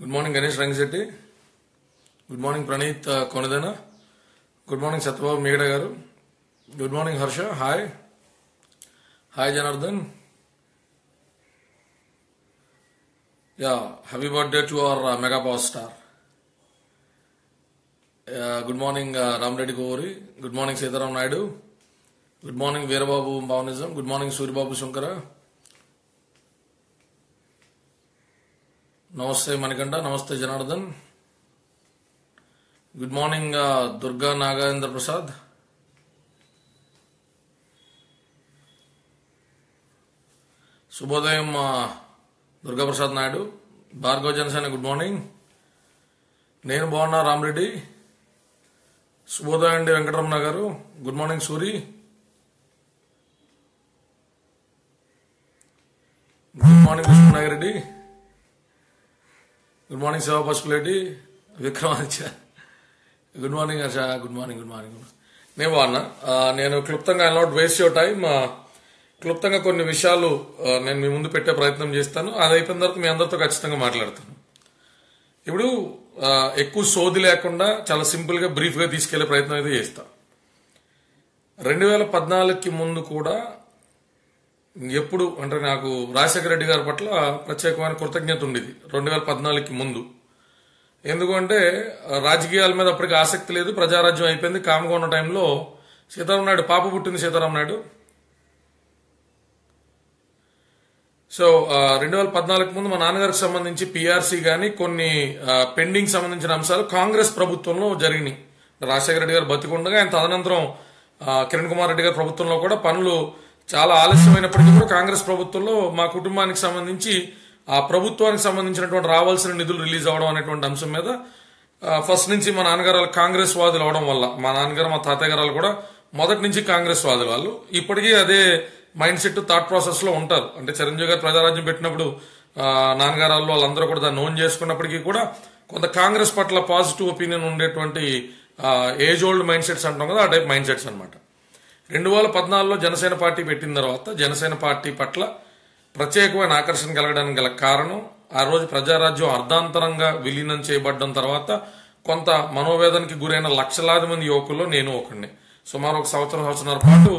Good morning Ganesh Rangashetty good morning Praneeth Konadana good morning Satyababu Meegada గారు good morning Harsha hi hi Janardhan yeah happy birthday to our mega power star good morning Ramareddy Kovuri good morning Sitaram Naidu good morning Veerababu భావనిజం good morning Suryababu Shankara నమస్తే మణికంఠ నమస్తే Janardhan good morning Durga Nagendra Prasad శుభోదయం Durgaprasad Durga Prasad Naidu Bhargava Janasena good morning నేను బాగున్నా రామరెడ్డి శుభోదయం అండి వెంకటరమణ గారు good morning Suri good morning Vishnunagireddy good morning Shiva Pasupuleti Vikramaditya good morning Harsha good morning good morning నేను బాగున్నా నేను క్లుప్తంగా I not waste your time క్లుప్తంగా కొన్ని విషయాలు నేను మీ ముందు పెట్టే ప్రయత్నం చేస్తాను. అది అయిపోయిన తర్వాత మీ అందరితో ఖచ్చితంగా మాట్లాడతాను. ఇప్పుడు ఎక్కువ సోది లేకుండా చాలా సింపుల్గా బ్రీఫ్గా తీసుకెళ్ళే ప్రయత్నం అయితే చేస్తా. రెండు వేల పద్నాలుగుకి ముందు కూడా ఎప్పుడు అంటే నాకు రాజశేఖర రెడ్డి గారి పట్ల ప్రత్యేకమైన కృతజ్ఞత ఉండేది. రెండు వేల పద్నాలుగుకి ముందు. ఎందుకంటే రాజకీయాల మీద అప్పటికి ఆసక్తి లేదు ప్రజారాజ్యం అయిపోయింది. కామ్గా ఉన్న టైంలో సీతారాం నాయుడు పాప పుట్టింది సీతారాం నాయుడు. సో రెండు వేల పద్నాలుగు ముందు మా నాన్నగారికి సంబంధించి పిఆర్సీ కానీ కొన్ని పెండింగ్ సంబంధించిన అంశాలు కాంగ్రెస్ ప్రభుత్వంలో జరిగినాయి. రాజశేఖర రెడ్డి గారు బతికుండగా ఆయన తదనంతరం కిరణ్ కుమార్ రెడ్డి గారి ప్రభుత్వంలో కూడా పనులు చాలా ఆలస్యమైనప్పటికీ కూడా కాంగ్రెస్ ప్రభుత్వంలో మా కుటుంబానికి సంబంధించి ఆ ప్రభుత్వానికి సంబంధించినటువంటి రావాల్సిన నిధులు రిలీజ్ అవడం అనేటువంటి అంశం మీద ఫస్ట్ నుంచి మా నాన్నగారు కాంగ్రెస్ వాదులు అవడం వల్ల మా నాన్నగారు మా తాతయ్య గారు వాళ్ళు కూడా మొదటి నుంచి కాంగ్రెస్ వాదులు వాళ్ళు. ఇప్పటికీ అదే మైండ్ సెట్ థాట్ ప్రాసెస్లో ఉంటారు. అంటే చిరంజీవి గారు ప్రజారాజ్యం పెట్టినప్పుడు నాన్నగారు వాళ్ళు వాళ్ళందరూ కూడా దాన్ని నోన్ చేసుకున్నప్పటికీ కూడా కొంత కాంగ్రెస్ పట్ల పాజిటివ్ ఒపీనియన్ ఉండేటువంటి ఏజ్ ఓల్డ్ మైండ్ సెట్స్ అంటాం కదా ఆ టైప్ మైండ్ సెట్స్ అనమాట రెండు వేల పద్నాలుగులో జనసేన పార్టీ పెట్టిన తర్వాత జనసేన పార్టీ పట్ల ప్రత్యేకమైన ఆకర్షణ కలగడానికి గల కారణం ఆ రోజు ప్రజారాజ్యం అర్ధాంతరంగా విలీనం చేయబడ్డం తర్వాత కొంత మనోవేదనకి గురైన లక్షలాది మంది యువకుల్లో నేను ఒకడిని. సుమారు ఒక సంవత్సరం సంవత్సరాల పాటు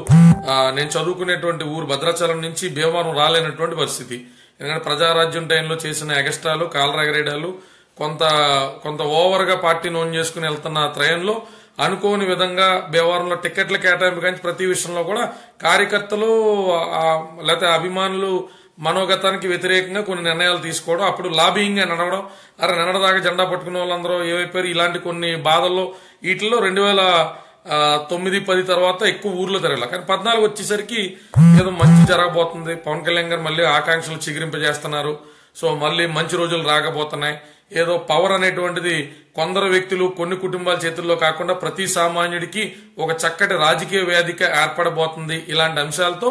నేను చదువుకునేటువంటి ఊరు భద్రాచలం నుంచి భీమవరం రాలేనటువంటి పరిస్థితి. ఎందుకంటే ప్రజారాజ్యం టైంలో చేసిన ఎగస్ట్రాలు కాలరాగరేడాలు కొంత కొంత ఓవర్గా పార్టీని పార్టీ చేసుకుని వెళ్తున్న త్రయంలో అనుకోని విధంగా భీమవరంలో టికెట్ల కేటాయింపు కానీ ప్రతి విషయంలో కూడా కార్యకర్తలు లేకపోతే అభిమానులు మనోగతానికి వ్యతిరేకంగా కొన్ని నిర్ణయాలు తీసుకోవడం అప్పుడు లాబింగ్ అని నడవడం అరే నిన్నటిదాకా జెండా పట్టుకున్న వాళ్ళందరూ ఏమైపోయారు ఇలాంటి కొన్ని బాధల్లో వీటిల్లో రెండు వేల తొమ్మిది పది తర్వాత ఎక్కువ ఊర్లో తిరగలే. కానీ పద్నాలుగు వచ్చేసరికి ఏదో మంచి జరగబోతుంది. పవన్ కళ్యాణ్ గారు మళ్ళీ ఆకాంక్షలు చిగురింపజేస్తున్నారు. సో మళ్ళీ మంచి రోజులు రాకపోతున్నాయి. ఏదో పవర్ అనేటువంటిది కొందరు వ్యక్తులు కొన్ని కుటుంబాల చేతుల్లో కాకుండా ప్రతి సామాన్యుడికి ఒక చక్కటి రాజకీయ వేదిక ఏర్పడబోతుంది ఇలాంటి అంశాలతో.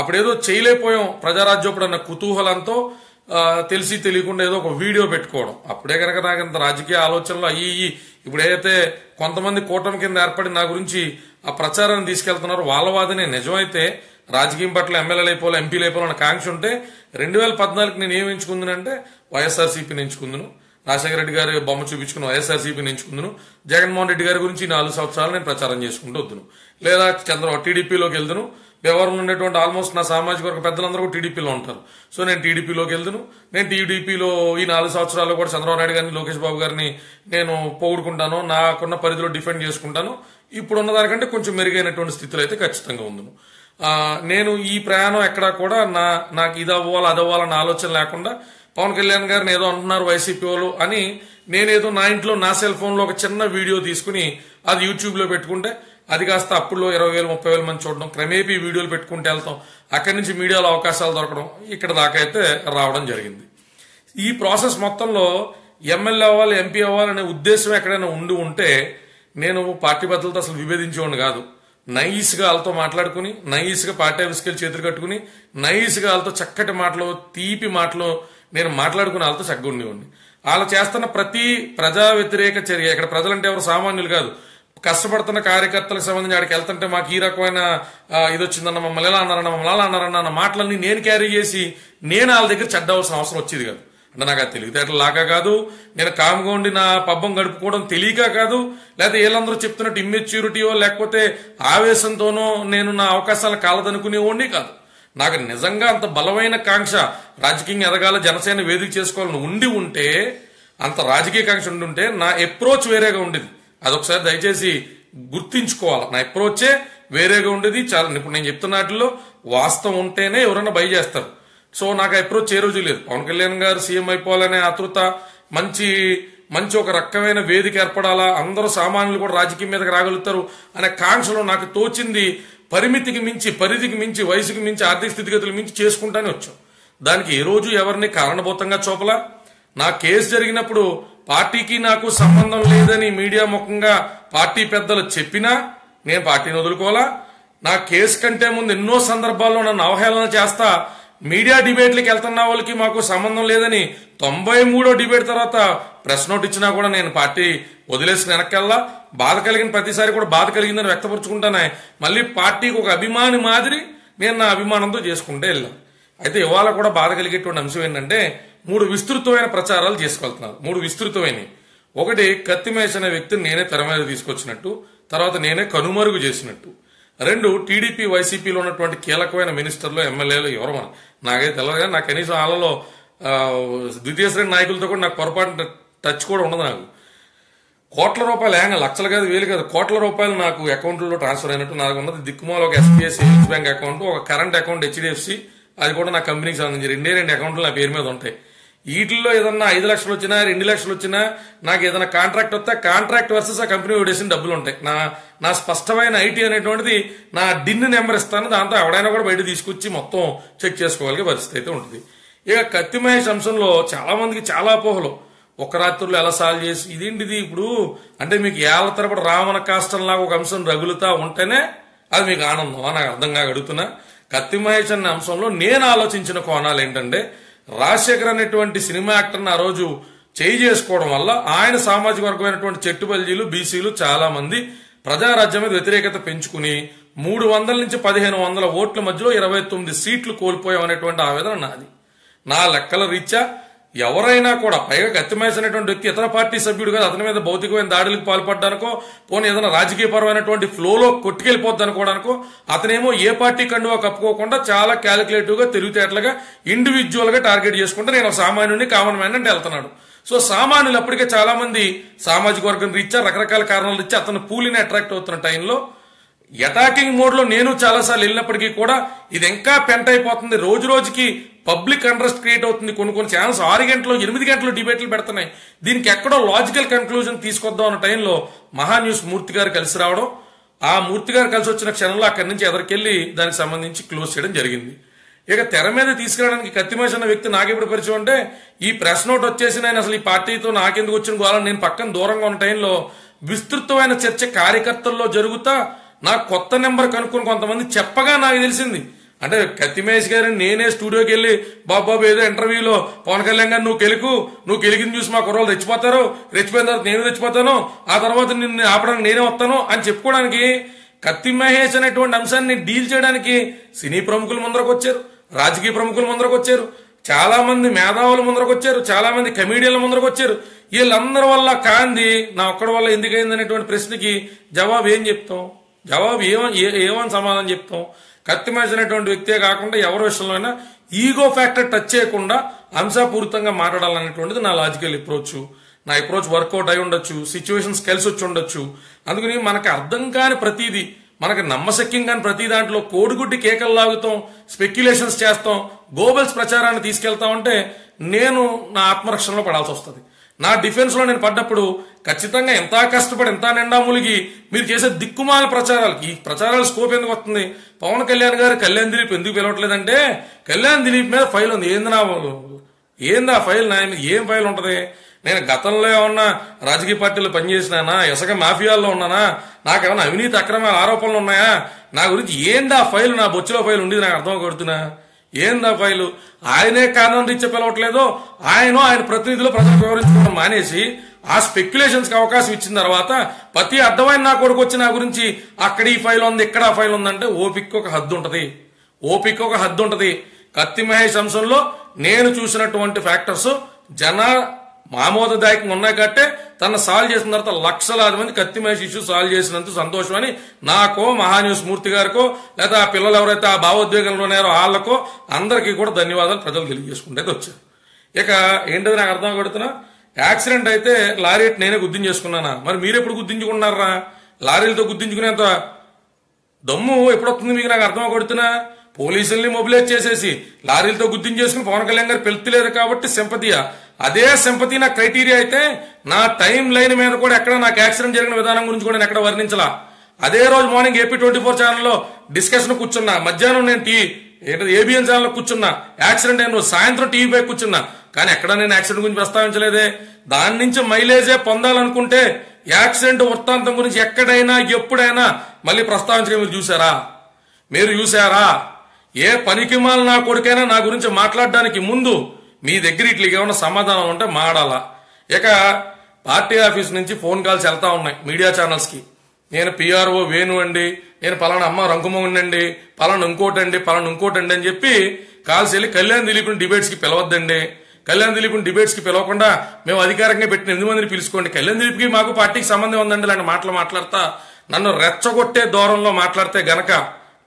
అప్పుడేదో చేయలేకపోయాం ప్రజారాజ్యోపుడు అన్న కుతూహలంతో తెలిసి తెలియకుండా ఏదో ఒక వీడియో పెట్టుకోవడం. అప్పుడే కనుక నాకు ఇంత రాజకీయ ఆలోచనలు అయ్యి ఇప్పుడు ఏదైతే కొంతమంది కూటమి కింద ఏర్పడి నా గురించి ఆ ప్రచారాన్ని తీసుకెళ్తున్నారు వాళ్ళ వాదనే నిజమైతే రాజకీయం పట్ల ఎమ్మెల్యేలు అయిపోవాలి ఎంపీలు అయిపోవాలన్న కాంక్ష ఉంటే రెండు వేల పద్నాలుగు నేను ఏమి ఎంచుకుందునంటే వైఎస్ఆర్సీపీని ఎంచుకుందును. రాజశేఖర రెడ్డి గారి బొమ్మ చూపించుకుని వైఎస్ఆర్సీపీని ఎంచుకుందును. జగన్మోహన్ రెడ్డి గారి గురించి నాలుగు సంవత్సరాలు నేను ప్రచారం చేసుకుంటూ వద్దును. లేదా చంద్ర టీడీపీలోకి వెళ్దును. వ్యవహారంలో ఉండేటువంటి ఆల్మోస్ట్ నా సామాజిక వర్గ పెద్దలందరూ కూడా టీడీపీలో ఉంటారు. సో నేను టీడీపీలోకి వెళ్దును. నేను టీడీపీలో ఈ నాలుగు సంవత్సరాల్లో కూడా చంద్రబాబు నాయుడు గారిని లోకేష్ బాబు గారిని నేను పోగొడుకుంటాను నాకున్న పరిధిలో డిఫెండ్ చేసుకుంటాను. ఇప్పుడున్న దానికంటే కొంచెం మెరుగైనటువంటి స్థితిలో అయితే ఖచ్చితంగా ఉందును. నేను ఈ ప్రయాణం ఎక్కడా కూడా నా నాకు ఇది అవ్వాలి అది అవ్వాలన్న ఆలోచన లేకుండా పవన్ కళ్యాణ్ గారిని ఏదో అంటున్నారు వైసీపీ వాళ్ళు అని నేనేదో నా ఇంట్లో నా సెల్ ఫోన్లో ఒక చిన్న వీడియో తీసుకుని అది యూట్యూబ్లో పెట్టుకుంటే అది కాస్త అప్పుడులో ఇరవై వేలు ముప్పై వేల మంది చూడడం క్రమేపీ వీడియోలు పెట్టుకుంటూ వెళ్తాం. అక్కడి నుంచి మీడియాలో అవకాశాలు దొరకడం ఇక్కడ దాకా అయితే రావడం జరిగింది. ఈ ప్రాసెస్ మొత్తంలో ఎమ్మెల్యే అవ్వాలి ఎంపీ అవ్వాలనే ఉద్దేశం ఎక్కడైనా ఉండి ఉంటే నేను పార్టీ బద్దలతో అసలు విభేదించేవాడిని కాదు. నైస్గా వాళ్ళతో మాట్లాడుకుని నైస్గా పార్టీ ఆఫీస్కి చేతులు కట్టుకుని నైస్గా వాళ్ళతో చక్కటి మాటలు తీపి మాటలు నేను మాట్లాడుకుని వాళ్ళతో చక్కగా ఉండేవాడిని వాళ్ళు చేస్తున్న ప్రతి ప్రజా వ్యతిరేక చర్య ఇక్కడ ప్రజలంటే ఎవరు సామాన్యులు కాదు. కష్టపడుతున్న కార్యకర్తలకు సంబంధించి ఆడికి వెళ్తుంటే మాకు ఈ రకమైన ఇది వచ్చిందన్న మమ్మల్ని ఎలా అన్నారన్న మమ్మల్ని అలా అన్నారన్న అన్న మాటలన్నీ నేను క్యారీ చేసి నేను వాళ్ళ దగ్గర చెడ్డవలసిన అవసరం వచ్చేది కాదు. అంటే నాకు అది తెలివితేటలు లాగా కాదు. నేను కామ్గా ఉండి నా పబ్బం గడుపుకోవడం తెలియక కాదు. లేకపోతే వీళ్ళందరూ చెప్తున్నట్టు ఇమ్మెచ్యూరిటీయో లేకపోతే ఆవేశంతోనో నేను నా అవకాశాలను కాలదనుకునేవాడిని కాదు. నాకు నిజంగా అంత బలమైన కాంక్ష రాజకీయం ఎదగాల జనసేన వేదిక చేసుకోవాలని ఉండి ఉంటే అంత రాజకీయ కాంక్ష ఉండి ఉంటే నా అప్రోచ్ వేరేగా ఉండేది. అదొకసారి దయచేసి గుర్తించుకోవాలి. నా అప్రోచే వేరేగా ఉండేది. చాలా ఇప్పుడు నేను చెప్తున్న వాటిలో వాస్తవం ఉంటేనే ఎవరైనా భయ చేస్తారు. సో నాకు అప్రోచ్ ఏ రోజు లేదు. పవన్ కళ్యాణ్ గారు సీఎం అయిపోవాలనే ఆతృత మంచి మంచి ఒక రకమైన వేదిక ఏర్పడాలా అందరూ సామాన్యులు కూడా రాజకీయం మీదకి రాగలుగుతారు అనే కాంక్షలో నాకు తోచింది పరిమితికి మించి పరిధికి మించి వయసుకి మించి ఆర్థిక స్థితిగతులు మించి చేసుకుంటానే వచ్చాం. దానికి ఏ రోజు ఎవరిని కారణభూతంగా చూపలా? నా కేసు జరిగినప్పుడు పార్టీకి నాకు సంబంధం లేదని మీడియా ముఖంగా పార్టీ పెద్దలు చెప్పినా నేను పార్టీని వదులుకోవాలా? నా కేసు కంటే ముందు ఎన్నో సందర్భాల్లో నన్ను అవహేళన చేస్తా మీడియా డిబేట్లకు వెళ్తున్న వాళ్ళకి మాకు సంబంధం లేదని తొంభై మూడో డిబేట్ తర్వాత ప్రెస్ నోట్ ఇచ్చినా కూడా నేను పార్టీ వదిలేసిన వెనకల్లా బాధ కలిగిన ప్రతిసారి కూడా బాధ కలిగిందని వ్యక్తపరుచుకుంటానే మళ్ళీ పార్టీకి ఒక అభిమాని మాదిరి నేను నా అభిమానంతో చేసుకుంటే వెళ్ళాను అయితే ఇవాళ కూడా బాధ కలిగేటువంటి అంశం ఏంటంటే మూడు విస్తృతమైన ప్రచారాలు చేసుకెళ్తున్నారు మూడు విస్తృతమైనవి. ఒకటి కత్తిమేష్ అనే వ్యక్తిని నేనే తెర మీద తీసుకొచ్చినట్టు తర్వాత నేనే కనుమరుగు చేసినట్టు. రెండు టీడీపీ వైసీపీలో ఉన్నటువంటి కీలకమైన మినిస్టర్లు ఎమ్మెల్యేలు ఎవరు మన నాకైతే తెలియదు కానీ నాకు కనీసం వాళ్ళలో ద్వితీయ శ్రేణి నాయకులతో కూడా నాకు పొరపాటు టచ్ కూడా ఉండదు నాకు. కోట్ల రూపాయలు ఏంగ లక్షలు కాదు వేలు కాదు కోట్ల రూపాయలు నాకు అకౌంట్లో ట్రాన్స్ఫర్ అయినట్టు నాకు ఉన్నది దిక్కుమాల ఒక ఎస్బీఐ సేవింగ్స్ బ్యాంక్ అకౌంట్ ఒక కరెంట్ అకౌంట్ హెచ్డిఎఫ్సి అది కూడా నా కంపెనీకి సంబంధించి రెండే రెండు అకౌంట్లు నా పేరు మీద ఉంటాయి. వీటిల్లో ఏదన్నా ఐదు లక్షలు వచ్చినా రెండు లక్షలు వచ్చినా నాకు ఏదైనా కాంట్రాక్ట్ వస్తే కాంట్రాక్ట్ వర్సెస్ ఆ కంపెనీ ఓడేసిన డబ్బులు ఉంటాయి. నా నా స్పష్టమైన ఐటీ అనేటువంటిది నా డిన్ నెంబర్ ఇస్తాను. దాంతో ఎవడైనా కూడా బయట తీసుకొచ్చి మొత్తం చెక్ చేసుకోగలిగే పరిస్థితి అయితే ఉంటుంది. ఇక కత్తి మహేష్ అంశంలో చాలా మందికి చాలా అపోహలు. ఒక రాత్రుల్లో ఎలా సాల్వ్ చేసి ఇదేంటిది ఇప్పుడు? అంటే మీకు ఏళ్ళ తరబడి రావణ కాష్టంలాగా ఒక అంశం రగులుతా ఉంటేనే అది మీకు ఆనందం నాకు అర్థంగా కాక అడుగుతున్నా కత్తి మహేష్ అనే అంశంలో నేను ఆలోచించిన కోణాలు ఏంటంటే రాజశేఖర్ అనేటువంటి సినిమా యాక్టర్ని ఆ రోజు చేయి చేసుకోవడం వల్ల ఆయన సామాజిక వర్గమైనటువంటి చెట్టుబల్జీలు బీసీలు చాలా మంది ప్రజారాజ్యం మీద వ్యతిరేకత పెంచుకుని మూడు వందల నుంచి పదిహేను వందల ఓట్ల మధ్యలో ఇరవై తొమ్మిది సీట్లు కోల్పోయామనేటువంటి ఆవేదన నాది. నా లెక్కల రీత్యా ఎవరైనా కూడా పైగా గత్తిమేసినటువంటి వ్యక్తి ఇతర పార్టీ సభ్యుడు కాదు అతని మీద భౌతికమైన దాడులకు పాల్పడడానికో పోనీ ఏదైనా రాజకీయపరమైనటువంటి ఫ్లోలో కొట్టుకెళ్ళిపోద్ది అనుకోవడానికో అతనేమో ఏ పార్టీ కండువా కప్పుకోకుండా చాలా క్యాలిక్యులేటివ్గా తెలివితేటలుగా ఇండివిజువల్గా టార్గెట్ చేసుకుంటే నేను ఒక సామాన్యుని కామన్ మ్యాన్ అంటే వెళ్తున్నాడు. సో సామాన్యులు అప్పటికే చాలా మంది సామాజిక వర్గం రీత్యా రకరకాల కారణాల రీత్యా అతను పూలిని అట్రాక్ట్ అవుతున్న టైంలో అటాకింగ్ మోడ్లో నేను చాలాసార్లు వెళ్ళినప్పటికీ కూడా ఇది ఇంకా పెంట్ అయిపోతుంది. రోజు రోజుకి పబ్లిక్ అంట్రెస్ట్ క్రియేట్ అవుతుంది. కొన్ని కొన్ని ఛానల్స్ ఆరు గంటలు ఎనిమిది గంటలు డిబేట్లు పెడుతున్నాయి. దీనికి ఎక్కడో లాజికల్ కన్క్లూజన్ తీసుకొద్దాం అన్న టైంలో మహా న్యూస్ మూర్తి గారు కలిసి రావడం ఆ మూర్తి గారు కలిసి వచ్చిన క్షణంలో అక్కడి నుంచి ఎదరికెళ్ళి దానికి సంబంధించి క్లోజ్ చేయడం జరిగింది. ఇక తెర మీద తీసుకురావడానికి కత్తిమేష్ అన్న వ్యక్తి నాకెప్పుడు పరిచయం అంటే ఈ ప్రెస్ నోట్ వచ్చేసి నేను అసలు ఈ పార్టీతో నాకెందుకు వచ్చిన గోళం నేను పక్కన దూరంగా ఉన్న టైంలో విస్తృతమైన చర్చ కార్యకర్తల్లో జరుగుతా నాకు కొత్త నెంబర్ కనుక్కొని కొంతమంది చెప్పగా నాకు తెలిసింది. అంటే కత్తిమేష్ గారిని నేనే స్టూడియోకి వెళ్ళి బాబాబు ఏదో ఇంటర్వ్యూలో పవన్ కళ్యాణ్ గారు నువ్వు గెలుకు నువ్వు కెలికిన చూసి మా కుర్రోళ్ళు రెచ్చిపోతారు రెచ్చిపోయిన తర్వాత నేను రెచ్చిపోతాను ఆ తర్వాత నిన్ను ఆపడానికి నేనే వస్తాను అని చెప్పుకోవడానికి కత్తి మహేష్ అనేటువంటి అంశాన్ని డీల్ చేయడానికి సినీ ప్రముఖులు ముందరకు వచ్చారు రాజకీయ ప్రముఖులు ముందరకు వచ్చారు చాలా మంది మేధావుల ముందరకు వచ్చారు చాలా మంది కమీడియన్లు ముందరకు వచ్చారు. వీళ్ళందరి వల్ల కాంది నా ఒక్కడి వల్ల ఎందుకైంది అనేటువంటి ప్రశ్నకి జవాబు ఏం చెప్తాం? జవాబు ఏమని ఏ- ఏమని సమాధానం చెప్తాం? కత్తి మహేష్ వ్యక్తే కాకుండా ఎవరి విషయంలో అయినా ఈగో ఫ్యాక్టర్ టచ్ చేయకుండా అంశపూరితంగా మాట్లాడాలనేటువంటిది నా లాజికల్ అప్రోచ్ నా అప్రోచ్ వర్కౌట్ అయి ఉండొచ్చు సిచ్యువేషన్స్ కలిసి వచ్చి ఉండొచ్చు. అందుకని మనకు అర్థం కాని ప్రతిదీ మనకు నమ్మశక్యం కాని ప్రతి దాంట్లో కోడిగుడ్డి కేకలు లాగుతాం స్పెక్యులేషన్స్ చేస్తాం గోబెల్స్ ప్రచారాన్ని తీసుకెళ్తాం అంటే నేను నా ఆత్మరక్షణలో పడాల్సి వస్తుంది. నా డిఫెన్స్లో నేను పడ్డప్పుడు ఖచ్చితంగా ఎంత కష్టపడి ఎంత నిండా ములిగి మీరు చేసే దిక్కుమాల ప్రచారాలు ఈ ప్రచారాల స్కోప్ ఎందుకు వస్తుంది? పవన్ కళ్యాణ్ గారు కళ్యాణ్ దిలీప్ ఎందుకు పిలవట్లేదంటే కళ్యాణ్ దిలీప్ మీద ఫైల్ ఉంది. ఏంది నా ఏంది ఆ ఫైల్ నా ఏం ఫైల్ ఉంటుంది? నేను గతంలో ఏమన్నా రాజకీయ పార్టీలో పనిచేసినానా? ఇసుక మాఫియాల్లో ఉన్నానా? నాకేమన్నా అవినీతి అక్రమాల ఆరోపణలు ఉన్నాయా? నా గురించి ఏంది ఆ ఫైల్ నా బొచ్చులో ఫైల్ ఉండేది నాకు అర్థం కొడుతున్నా ఏందా ఫైలు? ఆయనే కారణం రీత్యా పిలవట్లేదో ఆయన ఆయన ప్రతినిధులు ప్రజలకు వివరించుకోవడం మానేసి ఆ స్పెక్యులేషన్స్కి అవకాశం ఇచ్చిన తర్వాత ప్రతి అర్థమైన నా కొడుకు వచ్చి నా గురించి అక్కడ ఈ ఫైల్ ఉంది ఇక్కడ ఆ ఫైల్ ఉందంటే ఓపిక్ ఒక హద్దు ఉంటది. ఓపిక్ ఒక హద్దు ఉంటది. కత్తి మహేష్ అంశంలో నేను చూసినటువంటి ఫ్యాక్టర్స్ జన ఆమోదదాయకంగా ఉన్నాయి కాబట్టి తన సాల్వ్ చేసిన తర్వాత లక్షలాది మంది కత్తి మహేష్ ఇష్యూ సాల్వ్ చేసినందుకు సంతోషం అని నాకో మహాన్యూస్ మూర్తి గారికో లేదా ఆ పిల్లలు ఎవరైతే ఆ భావోద్వేగంలో ఉన్నారో వాళ్ళకో అందరికీ కూడా ధన్యవాదాలు ప్రజలు తెలియజేసుకుంటే వచ్చారు. ఇక ఏంటది నాకు అర్థం కొడుతున్నా యాక్సిడెంట్ అయితే లారీ నేనే గుర్తించేసుకున్నానా మరి మీరు ఎప్పుడు గుర్తించుకున్నారా లారీలతో గుర్తించుకునేంత దమ్ము ఎప్పుడొస్తుంది మీకు నాకు అర్థం కొడుతున్నా పోలీసుల్ని మొబిలైజ్ చేసేసి లారీలతో గుర్తించేసుకుని పవన్ కళ్యాణ్ గారు పెళ్తలేదు కాబట్టి సింపతియా? అదే సింపతి నా క్రైటీరియా అయితే నా టైం లైన్ మీద కూడా ఎక్కడ నాకు యాక్సిడెంట్ జరిగిన విధానం గురించి కూడా నేను ఎక్కడ వర్ణించలా. అదే రోజు మార్నింగ్ ఏపీ ట్వంటీ ఫోర్ ఛానల్లో డిస్కషన్ కూర్చున్నా. మధ్యాహ్నం నేను టీ ఏంటది ఏబిఎన్ ఛానల్లో కూర్చున్నా. యాక్సిడెంట్ అయిన రోజు సాయంత్రం టీవీ పై కూర్చున్నా. కానీ ఎక్కడ నేను యాక్సిడెంట్ గురించి ప్రస్తావించలేదే. దాని నుంచి మైలేజే పొందాలనుకుంటే యాక్సిడెంట్ వృత్తాంతం గురించి ఎక్కడైనా ఎప్పుడైనా మళ్ళీ ప్రస్తావించడం మీరు చూసారా మీరు చూసారా ఏ పనికిమాల నా కొడుకైనా నా గురించి మాట్లాడడానికి ముందు మీ దగ్గర ఇట్లా ఏమైనా సమాధానం ఉంటే మాడాలా ఇక పార్టీ ఆఫీస్ నుంచి ఫోన్ కాల్స్ వెళ్తా ఉన్నాయి మీడియా ఛానల్స్కి నేను పిఆర్ఓ వేణు అండి నేను పలానా అమ్మ రంకుమోహన్ అండి పలానా ఇంకోటండి పలానా ఇంకోటండి అని చెప్పి కాల్స్ వెళ్ళి కళ్యాణ్ దిలీప్ని డిబేట్స్కి పిలవద్దండి. కళ్యాణ్ దిలీప్ని డిబేట్స్కి పిలవకుండా మేము అధికారంగా పెట్టిన ఎనిమిది మందిని పిలుచుకోండి. కళ్యాణ్ దిలీప్కి మాకు పార్టీకి సంబంధం ఉందండి ఇలాంటి మాటలు మాట్లాడతా. నన్ను రెచ్చగొట్టే దూరంలో మాట్లాడితే గనక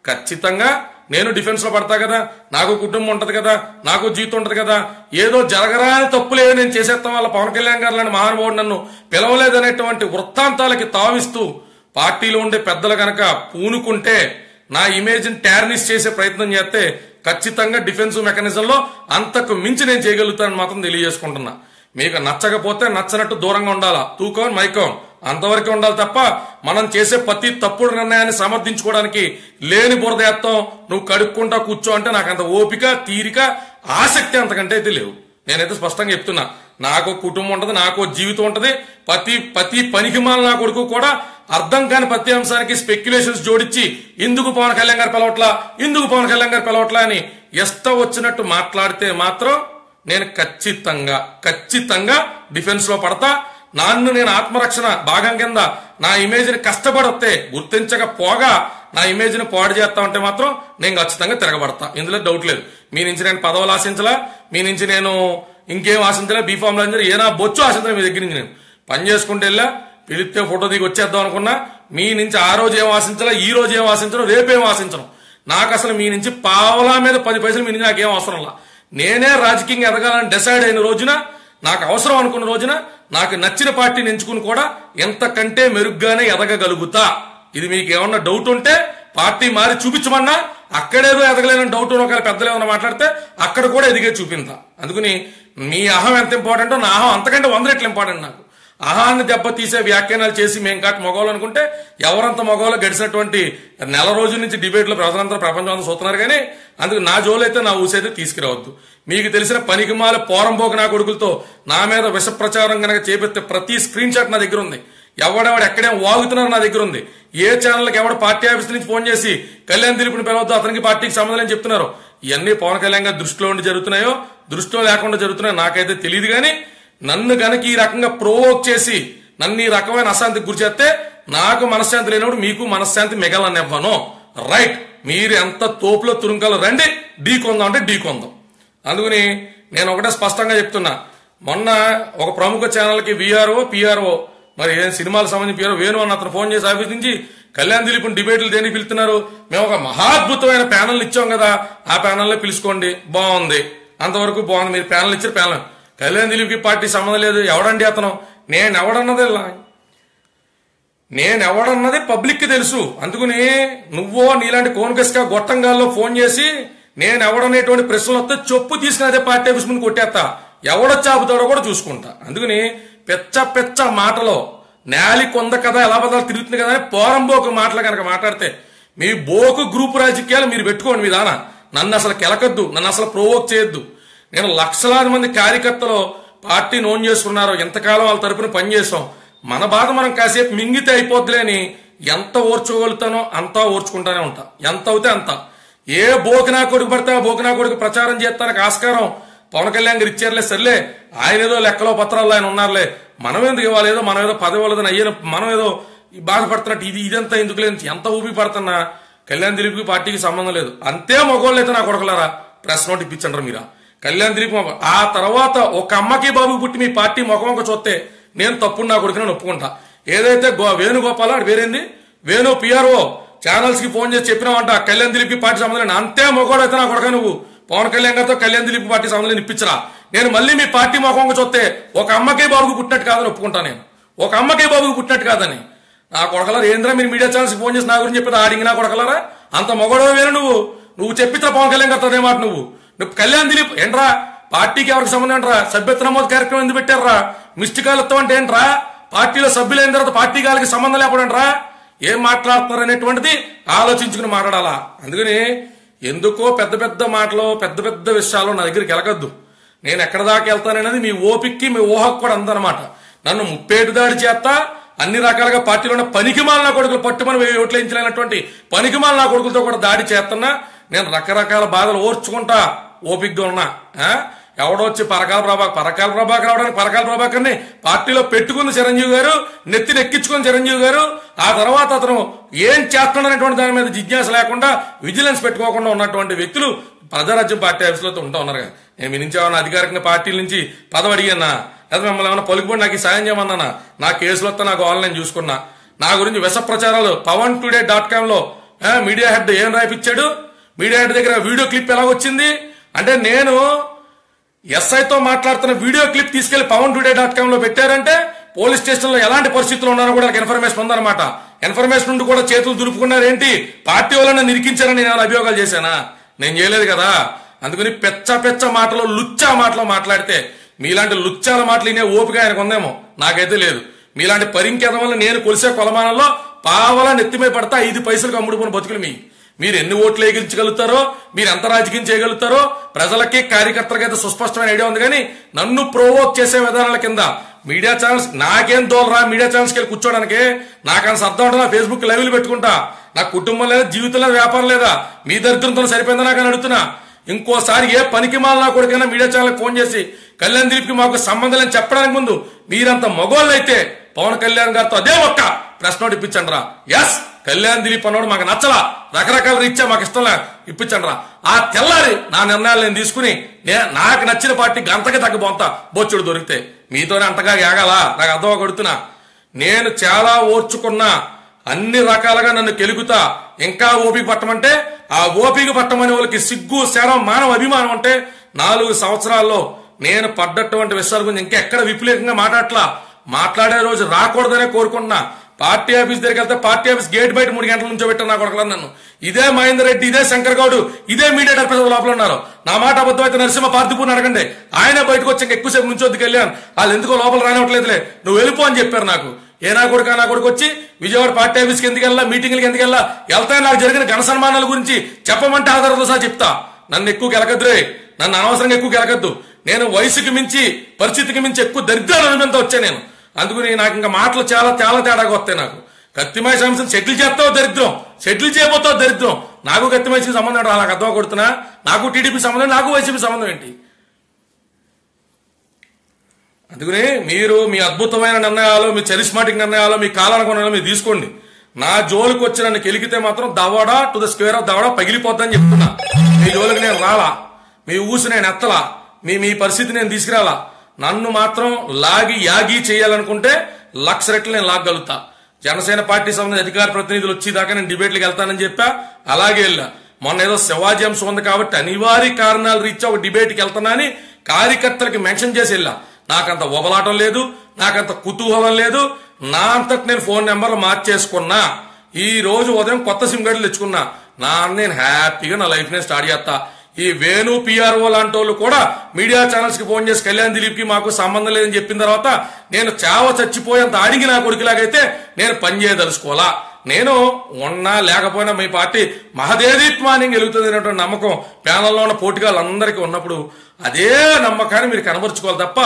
ఖచ్చితంగా నేను డిఫెన్స్లో పడతా కదా నాకు కుటుంబం ఉంటది కదా నాకు జీవితం ఉంటది కదా ఏదో జరగరాని తప్పులేదు నేను చేసేస్తాం వల్ల పవన్ కళ్యాణ్ గారు లాంటి మహానుభావుడు నన్ను పిలవలేదనేటువంటి వృత్తాంతాలకి తావిస్తూ పార్టీలో ఉండే పెద్దలు కనుక పూనుకుంటే నా ఇమేజ్ని టార్నిష్ చేసే ప్రయత్నం చేస్తే ఖచ్చితంగా డిఫెన్స్ మెకానిజంలో అంతకు మించి నేను చేయగలుగుతానని మాత్రం తెలియజేసుకుంటున్నా. మీకు నచ్చకపోతే నచ్చనట్టు దూరంగా ఉండాలా? తూకోన్ మైకోన్ అంతవరకు ఉండాలి తప్ప మనం చేసే ప్రతి తప్పుడు నిర్ణయాన్ని సమర్థించుకోవడానికి లేని బురద నువ్వు కడుక్కుంటా కూర్చో అంటే నాకు అంత ఓపిక తీరిక ఆసక్తి అంతకంటే అయితే లేవు. నేనైతే స్పష్టంగా చెప్తున్నా. నాకు కుటుంబం ఉంటది నాకు జీవితం ఉంటది. ప్రతి ప్రతి పనికిమాల నా కొడుకు కూడా అర్థం కాని ప్రతి అంశానికి స్పెక్యులేషన్స్ జోడించి ఎందుకు పవన్ కళ్యాణ్ గారు పిలవట్లా ఎందుకు పవన్ కళ్యాణ్ గారు పిలవట్లా అని ఎస్త వచ్చినట్టు మాట్లాడితే మాత్రం నేను ఖచ్చితంగా ఖచ్చితంగా డిఫెన్స్లో పడతా. నన్ను నేను ఆత్మరక్షణ భాగం కింద నా ఇమేజ్ని కష్టపడొస్తే గుర్తించకపోగా నా ఇమేజ్ని పాడు చేస్తా ఉంటే మాత్రం నేను ఖచ్చితంగా తిరగబడతా. ఇందులో డౌట్ లేదు. మీ నుంచి నేను పదవులు ఆశించలా మీ నుంచి నేను ఇంకేం ఆశించలే బీఫామ్లో లో ఏనా బొచ్చు ఆశించలే మీ దగ్గర నుంచి నేను. పని చేసుకుంటే వెళ్ళా పిలిస్తే ఫోటో దిగి వచ్చేద్దాం అనుకున్నా మీ నుంచి ఆ రోజు ఏం ఆశించలే ఈ రోజు ఏం ఆశించను రేపేం ఆశించడం నాకు అసలు మీ నుంచి పావలా మీద పది పైసలు మీ నుంచి నాకేం అవసరం లా. నేనే రాజకీయంగా ఎదగాలని డిసైడ్ అయిన రోజున నాకు అవసరం అనుకున్న రోజున నాకు నచ్చిన పార్టీని ఎంచుకుని కూడా ఎంతకంటే మెరుగ్గానే ఎదగగలుగుతా. ఇది మీకు ఏమన్నా డౌట్ ఉంటే పార్టీ మారి చూపించమన్నా అక్కడేదో ఎదగలేని డౌట్ ఒకవేళ పెద్దలు ఏమైనా మాట్లాడితే అక్కడ కూడా ఎదిగే చూపిందా అందుకని మీ అహం ఎంత ఇంపార్టెంటో నా అహం అంతకంటే వంద రెట్లు ఇంపార్టెంట్ నాకు. అహాన్ని దెబ్బతీసే వ్యాఖ్యానాలు చేసి మేము కాక మగవాళ్ళు అనుకుంటే ఎవరంత మగవాళ్ళు గడిచినటువంటి నెల రోజుల నుంచి డిబేట్లో ప్రజలంతా ప్రపంచం అంతా చూస్తున్నారు కానీ అందుకు నా జోలైతే నా ఊసైతే తీసుకురావద్దు. మీకు తెలిసిన పనికిమాల పోరంపోక నా కొడుకులతో నా మీద విష ప్రచారం కనుక చేపెత్తే ప్రతి స్క్రీన్ షాట్ నా దగ్గర ఉంది. ఎవడెవడు ఎక్కడే వాగుతున్నారు నా దగ్గర ఉంది. ఏ ఛానల్కి ఎవడ పార్టీ ఆఫీస్ నుంచి ఫోన్ చేసి కళ్యాణ్ దిలీప్ని పిలవద్దు అతనికి పార్టీకి సంబంధం చెప్తున్నారు? ఇవన్నీ పవన్ కళ్యాణ్ గారి దృష్టిలో ఉండి జరుగుతున్నాయో దృష్టిలో లేకుండా జరుగుతున్నాయో నాకైతే తెలియదు కానీ నన్ను గనక ఈ రకంగా ప్రోవోక్ చేసి నన్ను ఈ రకమైన అశాంతికి గురి చేస్తే నాకు మనశ్శాంతి లేనప్పుడు మీకు మనశ్శాంతి మిగలనివ్వను. రైట్ మీరు ఎంత తోపులో తురుంకలు రండి. ఢీ కొందాం అంటే ఢీ కొందాం. అందుకని నేను ఒకటే స్పష్టంగా చెప్తున్నా. మొన్న ఒక ప్రముఖ ఛానల్కి విఆర్ఓ పిఆర్ఓ మరి ఏం సినిమాలకు సంబంధించి పిఆర్ఓ వేణు అని అతను ఫోన్ చేసి ఆఫీస్ నుంచి కళ్యాణ్ దిలీప్ డిబేట్లు దేనికి పిలుస్తున్నారు? మేము ఒక మహాద్భుతమైన ప్యానల్ ఇచ్చాం కదా. ఆ ప్యానల్లో పిలుచుకోండి. బాగుంది. అంతవరకు బాగుంది. మీరు ప్యానల్ ఇచ్చారు ప్యానల్. కళ్యాణ్ దిలీప్కి పార్టీ సంబంధం లేదు. ఎవడండి అతను? నేను ఎవడన్నది నేను ఎవడన్నది పబ్లిక్కి తెలుసు. అందుకని నువ్వో నీలాంటి కోన్కస్గా గొట్టంగాల్లో ఫోన్ చేసి నేను ఎవడనేటువంటి ప్రశ్నలు వస్తే చెప్పు తీసుకుని అదే పార్టీ ఆఫీస్ ముందు కొట్టేస్తా ఎవడొచ్చి ఆపుతాడో కూడా చూసుకుంటా. అందుకని పెచ్చ పెచ్చ మాటలో నేలి కొంద కదా ఎలా బదాలు తిరుగుతుంది కదా అని పోరంబోకు మాటలు కనుక మాట్లాడితే మీ బోకు గ్రూప్ రాజకీయాలు మీరు పెట్టుకోండి మీ దాన. నన్ను అసలు కెలకద్దు. నన్ను అసలు ప్రోవోక్ చేయొద్దు. నేను లక్షలాది మంది కార్యకర్తలు పార్టీ నోన్ చేసుకున్నారు ఎంతకాలం వాళ్ళ తరపున పనిచేసాం మన బాధ మనం కాసేపు మింగితే అయిపోద్దులేని ఎంత ఓర్చుకోగలుగుతానో అంతా ఓర్చుకుంటానే ఉంటా. ఎంత అవుతే అంత. ఏ బోకినా కొడుకు పడితే ఆ బోకినా కొడుకు ప్రచారం చేస్తానికి ఆస్కారం? పవన్ కళ్యాణ్ గారు ఇచ్చారులే సర్లే. ఆయన ఏదో లెక్కలో పత్రాల్లో ఆయన ఉన్నారులే. మనం ఎందుకు ఇవ్వాలేదో మనం ఏదో పదవి ఇవ్వలేదని అయ్యే మనం ఏదో బాధపడుతున్నట్టు ఇది ఇదంతా ఎందుకు లేదు ఎంత ఊపి పడుతున్నా. కళ్యాణ్ దిలీప్కి పార్టీకి సంబంధం లేదు. అంతే మగవాళ్ళు అయితే నా కొడకలారా? ప్రెస్ నోట్ ఇప్పించండి మీరా. కళ్యాణ్ దిలీప్ ఆ తర్వాత ఒక అమ్మకి బాబు పుట్టి మీ పార్టీ ముఖం ఒక చూస్తే నేను తప్పుడు నా కొడుకుని ఒప్పుకుంటా. ఏదైతే గో- వేణుగోపాల్ అది వేరేంది వేణు పిఆర్ఓ ఛానల్స్కి ఫోన్ చేసి చెప్పినావంట కళ్యాణ్ దిలీప్ పార్టీ సంబంధం అంతే మొగోడు అయితే నా కొడక నువ్వు. పవన్ కళ్యాణ్ గారితో కళ్యాణ్ దిలీప్ పార్టీ సంబంధం ఇప్పించరా. నేను మళ్ళీ మీ పార్టీ ముఖంగా చూస్తే ఒక అమ్మకి బాబుకి పుట్టినట్టు కాదని ఒప్పుకుంటా నేను. ఒక అమ్మకి బాబుకి పుట్టినట్టు కాదని. నా కొడకలారా ఏంద్రా మీరు మీడియా ఛానల్స్ ఫోన్ చేసి నా గురించి చెప్పేది ఆడింగి నా కొడకలారా? అంత మొగడో వేరు నువ్వు. నువ్వు చెప్పితే పవన్ కళ్యాణ్ గారితో అదే మాట నువ్వు. రేపు కళ్యాణ్ దిలీప్ ఏంట్రా? పార్టీకి ఎవరికి సంబంధం ఏంట్రా? సభ్యత్వ నమోదు కార్యక్రమం ఎందుకు పెట్టారా మిస్డ్ కాల్ ఇస్తాం అంటే ఏంట్రా? పార్టీలో సభ్యులు అయిన తర్వాత పార్టీ వాళ్ళకి సంబంధం లేకపోవడంట్రా? ఏం మాట్లాడుతున్నారు అనేటువంటిది ఆలోచించుకుని మాట్లాడాలా? అందుకని ఎందుకో పెద్ద పెద్ద మాటలు పెద్ద పెద్ద విషయాలు నా దగ్గరికి వెళ్ళకద్దు నేను ఎక్కడ దాకా వెళ్తాననేది మీ ఓపిక్కి మీ ఊహకు కూడా అందనమాట నన్ను ముప్పేటు దాడి చేస్తా అన్ని రకాలుగా పార్టీలో ఉన్న పనికిమాల నా కొడుకులు పట్టుమని వెయ్యి పనికిమాల నా కొడుకులతో కూడా దాడి చేస్తున్నా. నేను రకరకాల బాధలు ఓర్చుకుంటా. ఓపిక్గా ఉన్నా. ఎవడొచ్చి పరకాల ప్రభాకర్ పరకాల ప్రభాకర్ అవడానికి పరకాల ప్రభాకర్ని పార్టీలో పెట్టుకున్న చిరంజీవి గారు నెత్తిని ఎక్కించుకున్న చిరంజీవి గారు ఆ తర్వాత అతను ఏం చేస్తున్నాడనేటువంటి దాని మీద జిజ్ఞాస లేకుండా విజిలెన్స్ పెట్టుకోకుండా ఉన్నటువంటి వ్యక్తులు ప్రజారాజ్యం పార్టీ ఆఫీసులో ఉంటా ఉన్నారు నేను మీ నుంచి ఏమైనా పార్టీల నుంచి పదవి అడిగానా? లేదా మిమ్మల్ని ఏమైనా పలుకుబడి నాకు ఈ సాయం చేయమన్నానా? నా కేసులో వస్తే నాకు ఆన్లైన్ చూసుకున్నా. నా గురించి విష ప్రచారాలు పవన్ టుడే డాట్ కామ్లో మీడియా హెడ్ ఏం రాయిపించాడు మీడియా హెడ్ దగ్గర వీడియో క్లిప్ ఎలా వచ్చింది? అంటే నేను ఎస్ఐతో మాట్లాడుతున్న వీడియో క్లిప్ తీసుకెళ్ళి పవన్ టుడే డాట్ కామ్లో పెట్టారంటే పోలీస్ స్టేషన్లో ఎలాంటి పరిస్థితులు ఉన్నారో కూడా నాకు ఇన్ఫర్మేషన్ ఉందన్నమాట. ఇన్ఫర్మేషన్ నుండి కూడా చేతులు దులుపుకున్నారు ఏంటి? పార్టీ వాళ్ళని నిరికించారని నేను అభియోగాలు చేశానా? నేను చేయలేదు కదా. అందుకని పెచ్చ పెచ్చ మాటలో లుచ్చా మాటలో మాట్లాడితే మీలాంటి లుచ్చాల మాటలు వినే ఓపిక ఆయనకు ఉందేమో? నాకైతే లేదు. మీలాంటి పరింకేదం వల్ల నేను కొలిసే కొలమానంలో పావల నెత్తిమే పడతా ఐదు పైసలకు అమ్ముడుకున్న బతుకులు మీ. మీరు ఎన్ని ఓట్లు వేయించగలుగుతారో మీరు ఎంత రాజకీయం చేయగలుగుతారో ప్రజలకి కార్యకర్తలకి అయితే సుస్పష్టమైన ఐడియా ఉంది. కానీ నన్ను ప్రోవోక్ చేసే విధానాల కింద మీడియా ఛానల్స్ నాకేం తోలరా మీడియా ఛానల్స్కి వెళ్ళి కూర్చోడానికి నాకంత అర్థం ఉంటుంది? ఫేస్బుక్ లైవ్లు పెట్టుకుంటా? నా కుటుంబం లేదా జీవితం లేదా వ్యాపారం లేదా? మీ దరిద్రంతో సరిపోయిందా నాకు అని అడుగుతున్నా. ఇంకోసారి ఏ పనికి మాల కొడుకైనా మీడియా ఛానల్ ఫోన్ చేసి కళ్యాణ్ దిలీప్కి మాకు సంబంధం లేని చెప్పడానికి ముందు మీరంత మగోళ్ళైతే పవన్ కళ్యాణ్ గారితో అదే ఒక్క ప్రశ్న ఇప్పించండి రా ఎస్ కళ్యాణ్ దిలీప్ అన్నోడు మాకు నచ్చలా. రకరకాల రీత్యా మాకు ఇష్టం లే ఇప్పించండి రా. ఆ తెల్లారి నా నిర్ణయాలు నేను తీసుకుని నే- నాకు నచ్చిన పార్టీ గంతకి తగ్గిపోతా. బొచ్చుడు దొరికితే. మీతోనే అంతగా ఏగాలా నాకు అర్థం కొడుతున్నా. నేను చాలా ఓర్చుకున్నా. అన్ని రకాలుగా నన్ను కెలుగుతా ఇంకా ఓపిక పట్టమంటే ఆ ఓపిక పట్టమనే వాళ్ళకి సిగ్గు శరం మానవ అభిమానం అంటే నాలుగు సంవత్సరాల్లో నేను పడ్డటువంటి విషయాల గురించి ఇంకెక్కడ విపరీతంగా మాట్లాడట్లా? మాట్లాడే రోజు రాకూడదనే కోరుకుంటున్నా. పార్టీ ఆఫీస్ దగ్గరికి వెళ్తే పార్టీ ఆఫీస్ గేట్ బయట మూడు గంటల నుంచో పెట్టాను నా కొడకలు నన్ను. ఇదే మహేందర్ రెడ్డి ఇదే శంకర్ గౌడ్ ఇదే మీడియా డైరెక్టర్ లోపల ఉన్నారు. నా మాట అబద్ధం అయితే నరసింహ పార్థిపూర్ని అడగండి. ఆయన బయటకు వచ్చి ఎక్కువసేపు నుంచి వద్దుకు వెళ్ళాను వాళ్ళు ఎందుకో లోపల రానివ్వట్లేదులే. నువ్వు వెళ్ళిపో అని చెప్పారు నాకు. ఏ నా కొడుకు నా కొడుకు వచ్చి విజయవాడ పార్టీ ఆఫీస్కి ఎందుకు వెళ్ళా మీటింగ్లకి ఎందుకు వెళ్ళా వెళ్తా నాకు జరిగిన ఘన సన్మానాల గురించి చెప్పమంటే ఆధారంతో సహా చెప్తా. నన్ను ఎక్కువ గెలకద్దురే నన్ను అనవసరంగా ఎక్కువ గెలకద్దు నేను వయసుకి మించి పరిస్థితికి మించి ఎక్కువ దరిద్రాలు అనుభవంతో వచ్చాను నేను. అందుకని నాకు ఇంకా మాటలు చాలా చాలా తేడాగా వస్తాయి నాకు. కత్తిమాయ శాంసం సెటిల్ చేస్తావు దరిద్రం. సెటిల్ చేయబోతావు దరిద్రం. నాకు కత్తిమాయకి సంబంధం ఏంటో నాకు అర్థం కొడుతున్నా. నాకు టీడీపీ సంబంధం నాకు వైసీపీ సంబంధం ఏంటి? అందుకని మీరు మీ అద్భుతమైన నిర్ణయాలు మీ చరిస్మాటిక్ నిర్ణయాలు మీ కాలానుగుణాలు మీరు తీసుకోండి. నా జోలికి వచ్చి నన్ను కెలికితే మాత్రం దవడా టు ద స్క్వేర్ ఆఫ్ దవడా పగిలిపోద్దని చెప్తున్నా. మీ జోలికి నేను రాలా. మీ ఊసి నేను ఎత్తలా. మీ మీ పరిస్థితి నేను తీసుకురాలా. నన్ను మాత్రం లాగి యాగి చేయాలనుకుంటే లక్ష రెట్లు నేను లాగలుగుతా జనసేన పార్టీ సంబంధించిన అధికార ప్రతినిధులు వచ్చేదాకా నేను డిబేట్లకు వెళ్తానని చెప్పా. అలాగే వెళ్ళా. మొన్న ఏదో శివాజీ అంశం ఉంది కాబట్టి అనివార్య కారణాల రీత్యా ఒక డిబేట్కి వెళ్తానని అని కార్యకర్తలకి మెన్షన్ చేసి వెళ్ళా. నాకంత ఒబలాటం లేదు నాకంత కుతూహలం లేదు. నా అంతటి నేను ఫోన్ నెంబర్లు మార్చేసుకున్నా. ఈ రోజు ఉదయం కొత్త సిమ్ కార్డులు తెచ్చుకున్నా. నా నేను హ్యాపీగా నా లైఫ్ నేను స్టార్ట్ చేస్తా. ఈ వేణు పిఆర్ఓ లాంటి వాళ్ళు కూడా మీడియా ఛానల్స్కి ఫోన్ చేసి కళ్యాణ్ దిలీప్కి మాకు సంబంధం లేదని చెప్పిన తర్వాత నేను చావ చచ్చిపోయేంత అడిగి నా కొడుకులాగైతే నేను పని చేయదలుచుకోవాలా? నేను ఉన్నా లేకపోయినా మీ పార్టీ మహదేదీత్వాన్ని గెలుగుతుంది అనేటువంటి నమ్మకం ప్యానల్లో ఉన్న పోటీగాళ్ళందరికీ ఉన్నప్పుడు అదే నమ్మకాన్ని మీరు కనబరుచుకోవాలి తప్ప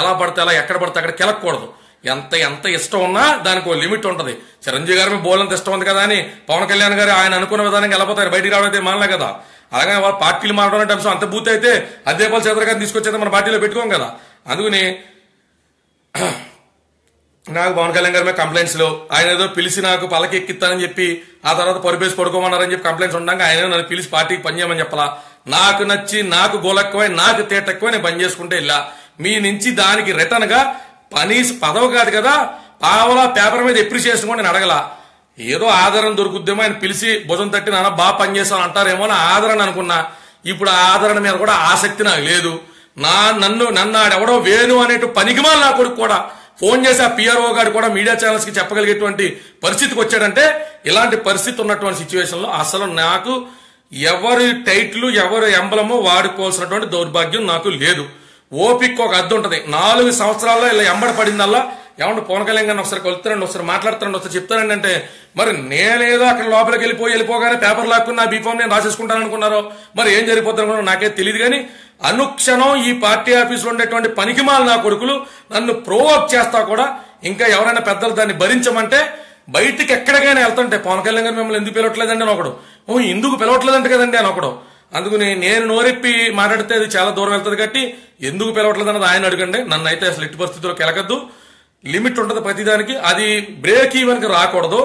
ఎలా పడితే అలా ఎక్కడ పడితే అక్కడ కెలకూడదు ఎంత ఎంత ఇష్టం ఉన్నా దానికి ఒక లిమిట్ ఉంటుంది. చిరంజీవి గారి మీద బోలంత ఇష్టం ఉంది కదా అని పవన్ కళ్యాణ్ గారు ఆయన అనుకున్న విధానంగా వెళ్ళిపోతారు బయటికి రావడం అయితే మానలే కదా. అలాగే వాళ్ళ పార్టీలు మారడం అంటే అంశం అంత బూత్ అయితే అదేపాల్ చంద్ర గారిని తీసుకొచ్చేది మన పార్టీలో పెట్టుకోం కదా. అందుకని నాకు పవన్ కళ్యాణ్ గారి మీద కంప్లైంట్స్లో ఆయన ఏదో పిలిచి నాకు పలకెక్కిస్తానని చెప్పి ఆ తర్వాత పరిపేసి పడుకోమన్నారని చెప్పి కంప్లైంట్స్ ఉండగా ఆయన నన్ను పిలిచి పార్టీకి పనిచేయమని చెప్పలా? నాకు నచ్చి నాకు గోలెక్కువై నాకు తేటక్కువై నేను పని చేసుకుంటే ఇలా? మీ నుంచి దానికి రిటర్న్గా పని పదవి కాదు కదా? పావలా పేపర్ మీద ఎప్రిషియేషన్ కూడా నేను అడగల? ఏదో ఆదరణ దొరుకుద్దేమో ఆయన పిలిచి భుజం తట్టి నాన్న బాగా పనిచేస్తాను అంటారేమో అని ఆదరణ అనుకున్నా. ఇప్పుడు ఆ ఆదరణ మీద కూడా ఆసక్తి నాకు లేదు. నా నన్ను నన్ను ఆడెవడో వేణు అనేటు పనికిమాల నా కొడుకు కూడా. ఫోన్ చేసి ఆ పిఆర్ఓ గారు కూడా మీడియా ఛానల్స్కి చెప్పగలిగేటువంటి పరిస్థితికి వచ్చాడంటే ఇలాంటి పరిస్థితి ఉన్నటువంటి సిచ్యువేషన్లో అసలు నాకు ఎవరి టైట్లు ఎవరు ఎంబలమో వాడుకోవాల్సినటువంటి దౌర్భాగ్యం నాకు లేదు. ఓపిక్ ఒక అద్దు ఉంటది నాలుగు సంవత్సరాల్లో ఇలా ఎంబడ పడిందల్లా ఏమంటే పవన్ కళ్యాణ్ గారిని ఒకసారి కొలుతారండి ఒకసారి మాట్లాడుతున్నాడు ఒకసారి చెప్తానండి అంటే మరి నేనేదో అక్కడ లోపలికి వెళ్ళిపోయి వెళ్ళిపోగానే పేపర్ లాక్కున్న బీఫామ్ నేను రాసేసుకుంటాను అనుకున్నారో? మరి ఏం జరిగిపోతారు అనుకున్నారో నాకే తెలియదు కానీ అనుక్షణం ఈ పార్టీ ఆఫీసులో ఉండేటువంటి పనికిమాల నా కొడుకులు నన్ను ప్రోవోక్ చేస్తా కూడా ఇంకా ఎవరైనా పెద్దలు దాన్ని భరించమంటే బయటికి ఎక్కడికైనా వెళ్తుంటే పవన్ కళ్యాణ్ గారు మిమ్మల్ని ఎందుకు పిలవట్లేదండి అని ఒకడు. ఓ ఎందుకు పిలవట్లేదంట కదండి అని ఒకడు. అందుకని నేను నోరెప్పి మాట్లాడితే అది చాలా దూరం వెళ్తుంది కాబట్టి ఎందుకు పిలవట్లేదు అన్నది ఆయన అడగండి. నన్ను అయితే అసలు ఎట్టి పరిస్థితుల్లో కెలకద్దు లిమిట్ ఉంటుంది ప్రతిదానికి. అది బ్రేక్ ఈవెన్కి రాకూడదు.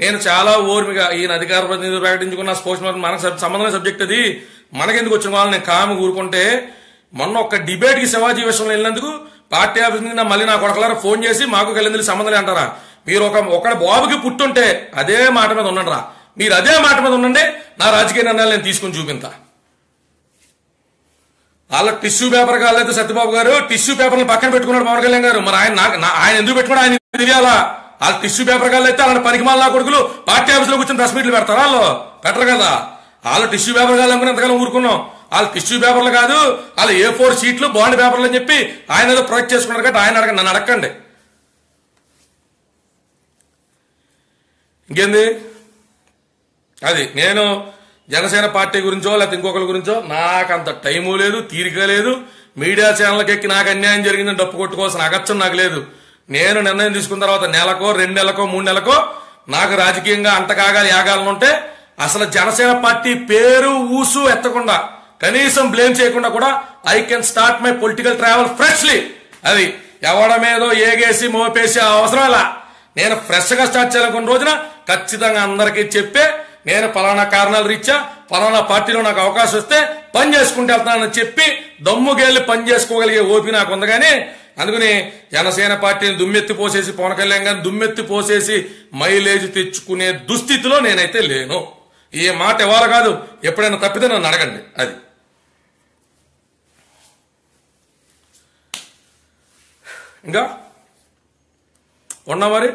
నేను చాలా ఓర్మిగా ఈయన అధికార ప్రతినిధులు ప్రకటించుకున్న స్పోర్ట్స్ మ్యాన్ మనకు సంబంధమైన సబ్జెక్ట్ అది. మనకెందుకు వచ్చిన వాళ్ళని నేను కాము ఊరుకుంటే మొన్న ఒక డిబేట్కి శివాజీ విషయంలో వెళ్ళినందుకు పార్టీ ఆఫీస్ నుంచి మళ్ళీ నా కొడకలారా ఫోన్ చేసి మాకు కలిందులు సంబంధం అంటారా మీరు ఒక ఒక బాబుకి పుట్టుంటే అదే మాట మీద ఉండండి రా మీరు అదే మాట మీద ఉండండి నా రాజకీయ నిర్ణయాలు నేను తీసుకుని చూపింతా. వాళ్ళ టిష్యూ పేపర్ కాలేదు సత్యబాబు గారు టిష్యూ పేపర్లు పక్కన పెట్టుకున్నాడు పవన్ కళ్యాణ్ గారు. మరి ఆయన నా- ఆయన ఎందుకు పెట్టుకున్నాడు? ఆయన తెలియాలా? వాళ్ళ టిష్యూ పేపర్ కాళ్ళు అయితే అలాంటి పనికిమాల కొడుకులు పార్టీ ఆఫీస్లో కూర్చొని ప్రెస్ మీట్లు పెడతారా వాళ్ళు? పెట్టరు కదా. వాళ్ళ టిష్యూ పేపర్ కాళ్ళు ఎంతకాలం ఊరుకున్నాం? వాళ్ళ టిష్యూ పేపర్లు కాదు వాళ్ళ ఏ ఫోర్ షీట్లు బాండ్ పేపర్లు అని చెప్పి ఆయన ఏదో ప్రొజెక్ట్ చేసుకున్నారు కాబట్టి ఆయన అడగండి నన్ను అడగండి. ఇంకేంది? అది నేను జనసేన పార్టీ గురించో లేకపోతే ఇంకొకరి గురించో నాకు అంత టైము లేదు తీరిక లేదు. మీడియా ఛానల్కి ఎక్కి నాకు అన్యాయం జరిగిందని డప్పు కొట్టుకోవాల్సిన అగత్యం నాకు లేదు. నేను నిర్ణయం తీసుకున్న తర్వాత నెలకో రెండు నెలకో మూడు నెలకో నాకు రాజకీయంగా అంటకాగాలి యాగాలను ఉంటే అసలు జనసేన పార్టీ పేరు ఊసు ఎత్తకుండా కనీసం బ్లేమ్ చేయకుండా కూడా I can start my political travel freshly. అది ఎవడ మీదో ఏగేసి మోపేసి అవసరం ఇలా నేను ఫ్రెష్గా స్టార్ట్ చేయాలనుకున్న రోజున ఖచ్చితంగా అందరికీ చెప్పే నేను పలానా కారణాలు రీత్యా పలానా పార్టీలో నాకు అవకాశం వస్తే పని చేసుకుంటూ వెళ్తానని చెప్పి దమ్ముగేళ్ళు పని చేసుకోగలిగే ఓపి నాకు ఉంది కానీ అందుకని జనసేన పార్టీని దుమ్మెత్తి పోసేసి పవన్ కళ్యాణ్ గారిని దుమ్మెత్తి పోసేసి మైలేజ్ తెచ్చుకునే దుస్థితిలో నేనైతే లేను. ఈ మాట ఇవాళ కాదు ఎప్పుడైనా తప్పితే నన్ను అడగండి. అది. ఇంకా? ఉన్నా మరి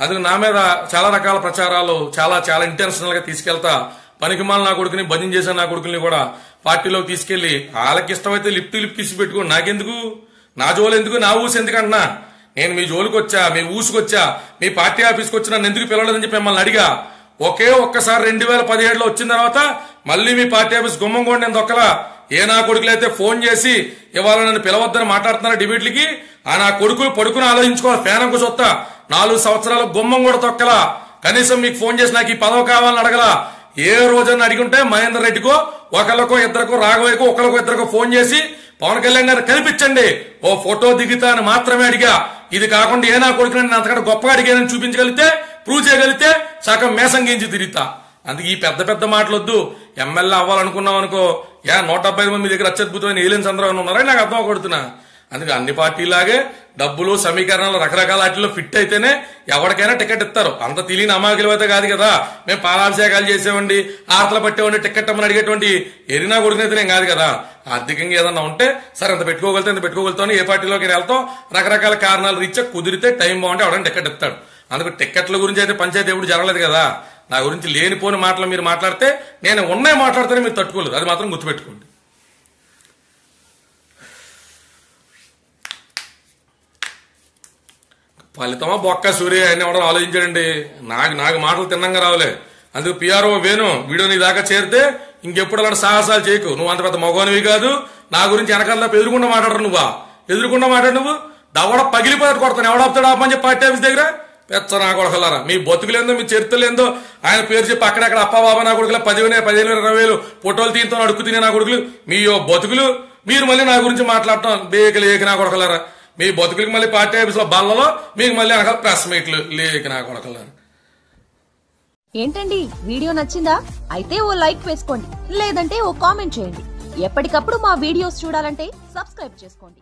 అందుకు నా మీద చాలా రకాల ప్రచారాలు చాలా చాలా ఇంటెన్షనల్గా తీసుకెళ్తా పనికిమాల నా కొడుకుని భజన చేసే నా కొడుకుని కూడా పార్టీలోకి తీసుకెళ్ళి వాళ్ళకి ఇష్టమైతే లిఫ్ట్ లిఫ్ట్ ఇచ్చి పెట్టుకో నాకెందుకు? నా జోలు ఎందుకు? నా ఊసి ఎందుకంటున్నా? నేను మీ జోలికి వచ్చా మీ ఊసుకొచ్చా మీ పార్టీ ఆఫీస్కి వచ్చి నన్ను ఎందుకు పిలవలేదని చెప్పి మిమ్మల్ని అడిగా. ఒకే ఒక్కసారి రెండు వేల పదిహేడులో వచ్చిన తర్వాత మళ్ళీ మీ పార్టీ ఆఫీస్ గుమ్మం కూడా నేను దొక్కలా. ఏ నా కొడుకులైతే ఫోన్ చేసి ఇవాళ నన్ను పిలవద్దని మాట్లాడుతున్నారు డిబేట్లకి ఆ నా కొడుకులు పడుకుని ఆలోచించుకోవాలి ఫ్యాన్ సొత్తా నాలుగు సంవత్సరాల గుమ్మం కూడా తొక్కలా. కనీసం మీకు ఫోన్ చేసి నాకు ఈ పదవి కావాలని అడగలా. ఏ రోజన్నా అడిగి ఉంటే మహేందర్ రెడ్డికో ఒకళ్ళకో ఇద్దరికో రాఘవయ్యకో ఒకరికో ఇద్దరికో ఫోన్ చేసి పవన్ కళ్యాణ్ గారు కనిపించండి. ఓ ఫోటో దిగుతా అని మాత్రమే అడిగా. ఇది కాకుండా ఏనా నా కొడుకుని నేను అంతకంటే గొప్పగా అడిగానని చూపించగలిగితే ప్రూవ్ చేయగలిగితే సగం మేసం గించి తిరుగుతా. అందుకే ఈ పెద్ద పెద్ద మాటలొద్దు. ఎమ్మెల్యే అవ్వాలనుకున్నాం అనుకో యా నూట డెబ్బై మంది మీ దగ్గర అత్యద్భుతమైన ఏలియన్స్ అందరూ ఉన్నారా? నాకు అర్థం కొడుతున్నా అందుకే అన్ని పార్టీలాగే డబ్బులు సమీకరణలు రకరకాల వాటిలో ఫిట్ అయితేనే ఎవరికైనా టికెట్ ఇస్తారు. అంత తెలియని అమాయకులు అయితే కాదు కదా. మేము పాలాభిషేకాలు చేసేవండి ఆటలు పట్టేవండి టికెట్ అమ్మని అడిగేటువంటి ఎరినా కొడుకునైతే నేను కాదు కదా. ఆర్థికంగా ఏదన్నా ఉంటే సరే అంత పెట్టుకోగలితే అంత పెట్టుకోగలుగుతాను ఏ పార్టీలోకి వెళ్తాం రకరకాల కారణాలు రీత్యా కుదిరితే టైం బాగుంటే ఎవడని టికెట్ ఇస్తాడు అందుకు టికెట్ల గురించి అయితే పంచాయతీ ఎప్పుడు జరగలేదు కదా. నా గురించి లేనిపోని మాటలు మీరు మాట్లాడితే నేను ఉన్నాయి మాట్లాడితేనే మీరు తట్టుకోలేదు. అది మాత్రం గుర్తుపెట్టుకోండి. ఫలితమా బొక్క సూర్య అని ఎవడో ఆలోచించాడండి. నాకు నాకు మాటలు తిన్నంగా రావులే. అందుకు పిఆర్ఓ వేణు వీడియో నీ దాకా చేరితే ఇంకెప్పుడు అలాంటి సాహసాలు చేయకు. నువ్వు అంత పెద్ద మగవానివి కాదు. నా గురించి వెనకాల తప్ప ఎదురుకుండా మాట్లాడరు నువ్వా? ఎదురుకుండా మాట్లాడు నువ్వు. దవడ పగిలిపోయాడు కొడతాను. ఎవడాపుతాడు ఆపని చెప్పి పార్టీ ఆఫీస్ దగ్గర? పెచ్చ నా కొడకలారా మీ బతుకులేందో మీ చరిత్రలేందో ఆయన పేరు చెప్పి అక్కడక్కడ అప్ప బాబా నా కొడుకుల పదివేలు పదిహేను ఇరవై వేలు ఫోటోలు తీయంతో అడుక్కు తినే నా కొడుకులు. మీ బతుకులు. మీరు మళ్ళీ నా గురించి మాట్లాడటం బేకలు ఏక నా కొడకలారా. మీ బతుకులకి మళ్ళీ పార్టీ ఆఫీస్లో బల్లలో మీకు మళ్ళీ అనగా ప్రెస్ మీట్లు లేక నా కొడకలు. ఏంటండి? వీడియో నచ్చిందా? అయితే ఓ లైక్ వేసుకోండి. లేదంటే ఓ కామెంట్ చేయండి. ఎప్పటికప్పుడు మా వీడియోస్ చూడాలంటే సబ్స్క్రైబ్ చేసుకోండి.